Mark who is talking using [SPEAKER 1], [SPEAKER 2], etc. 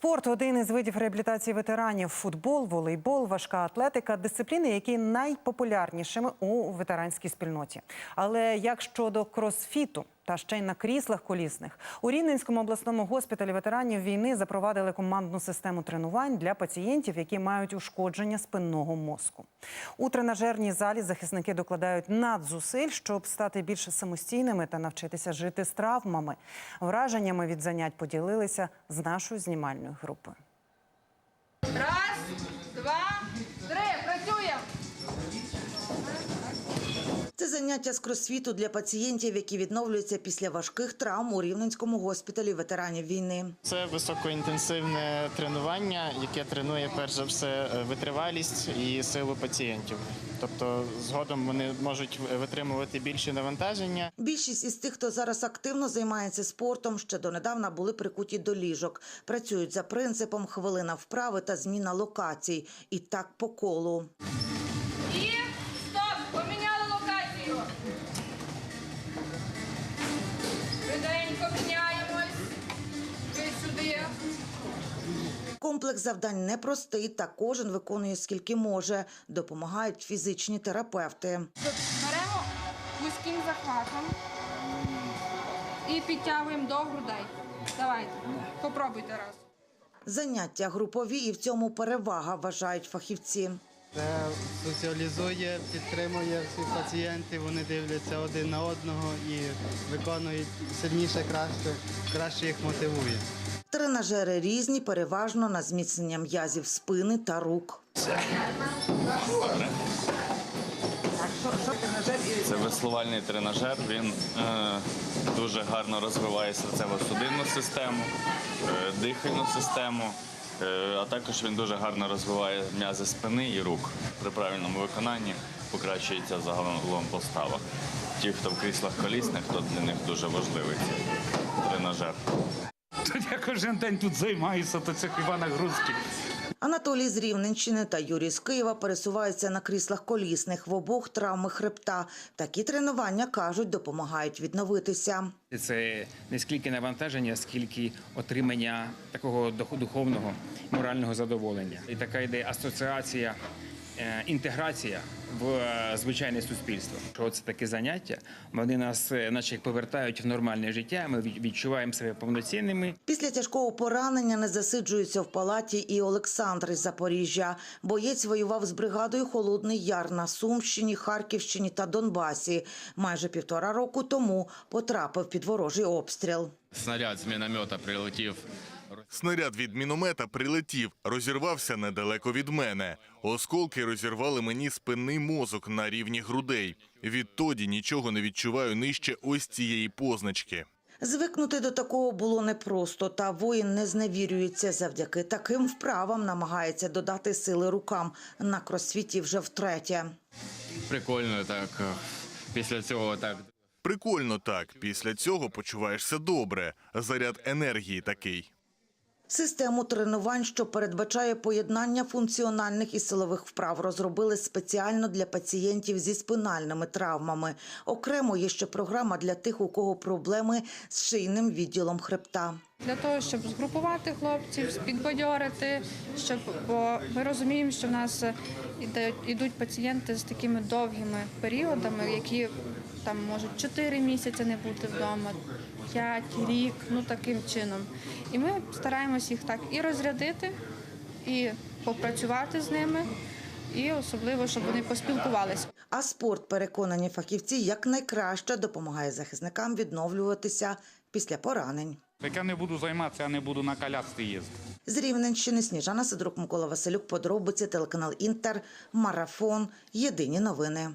[SPEAKER 1] Спорт один із видів реабілітації ветеранів. Футбол, волейбол, важка атлетика дисципліни, які найпопулярнішими у ветеранській спільноті. Але як щодо кросфіту та ще й на кріслах колісних, у Рівненському обласному госпіталі ветеранів війни запровадили командну систему тренувань для пацієнтів, які мають ушкодження спинного мозку. У тренажерній залі захисники докладають надзусиль, щоб стати більш самостійними та навчитися жити з травмами. Враженнями від занять поділилися з нашою знімальною групою.
[SPEAKER 2] Раз, два,
[SPEAKER 3] заняття з кросфіту для пацієнтів, які відновлюються після важких травм у Рівненському госпіталі ветеранів війни.
[SPEAKER 4] Це високоінтенсивне тренування, яке тренує перш за все е, витривалість і силу пацієнтів. Тобто, згодом вони можуть витримувати більше навантаження.
[SPEAKER 3] Більшість із тих, хто зараз активно займається спортом, ще донедавна були прикуті до ліжок. Працюють за принципом хвилина вправи та зміна локацій. І так по колу. Комплекс завдань непростий, та кожен виконує скільки може. Допомагають фізичні терапевти.
[SPEAKER 2] Беремо вузьким захватом і підтягуємо до грудей. Давайте, попробуйте раз.
[SPEAKER 3] Заняття групові і в цьому перевага, вважають фахівці.
[SPEAKER 5] Це соціалізує, підтримує всіх пацієнтів, вони дивляться один на одного і виконують сильніше, краще, краще їх мотивує.
[SPEAKER 3] Тренажери різні, переважно на зміцнення м'язів спини та рук.
[SPEAKER 6] Це веслувальний тренажер. Він е, дуже гарно розвиває серцево-судинну систему, е, дихальну систему, а також він дуже гарно розвиває м'язи спини і рук. При правильному виконанні покращується загалом постава. Ті, хто в кріслах колісних, то для них дуже важливий цей тренажер.
[SPEAKER 7] Я кожен день тут займаюся, то це хіба нагрузки.
[SPEAKER 3] Анатолій з Рівненщини та Юрій з Києва пересуваються на кріслах колісних в обох травми хребта. Такі тренування кажуть, допомагають відновитися.
[SPEAKER 8] Це не скільки навантаження, скільки отримання такого духовного морального задоволення. І така йде асоціація, інтеграція в е, звичайне суспільство. Що це таке заняття? Вони нас, е, наче як повертають в нормальне життя. Ми відчуваємо себе повноцінними.
[SPEAKER 3] Після тяжкого поранення не засиджується в палаті і Олександр із Запоріжжя. Боєць воював з бригадою Холодний Яр на Сумщині, Харківщині та Донбасі. Майже півтора року тому потрапив під ворожий обстріл.
[SPEAKER 9] Снаряд з міномета прилетів.
[SPEAKER 10] Снаряд від міномета прилетів, розірвався недалеко від мене. Осколки розірвали мені спинний мозок на рівні грудей. Відтоді нічого не відчуваю нижче ось цієї позначки.
[SPEAKER 3] Звикнути до такого було непросто, та воїн не зневірюється. Завдяки таким вправам намагається додати сили рукам. На кросфіті вже втретє.
[SPEAKER 9] Прикольно так. е, Після цього так
[SPEAKER 10] Прикольно так. Після цього почуваєшся добре. Заряд енергії такий.
[SPEAKER 3] Систему тренувань, що передбачає поєднання функціональних і силових вправ, розробили спеціально для пацієнтів зі спинальними травмами. Окремо є ще програма для тих, у кого проблеми з шийним відділом хребта.
[SPEAKER 2] Для того, щоб згрупувати хлопців, підбадьорити, щоб бо ми розуміємо, що в нас йдуть пацієнти з такими довгими періодами, які там можуть 4 місяці не бути вдома, 5, рік, ну таким чином. І ми стараємось їх так і розрядити, і попрацювати з ними, і особливо, щоб вони поспілкувалися.
[SPEAKER 3] А спорт, переконані фахівці, якнайкраще допомагає захисникам відновлюватися після поранень.
[SPEAKER 7] Як я не буду займатися, я не буду на колясці їздити.
[SPEAKER 3] З Рівненщини Сніжана Сидорук, Микола Василюк, подробиці, телеканал Інтер, Марафон, Єдині новини.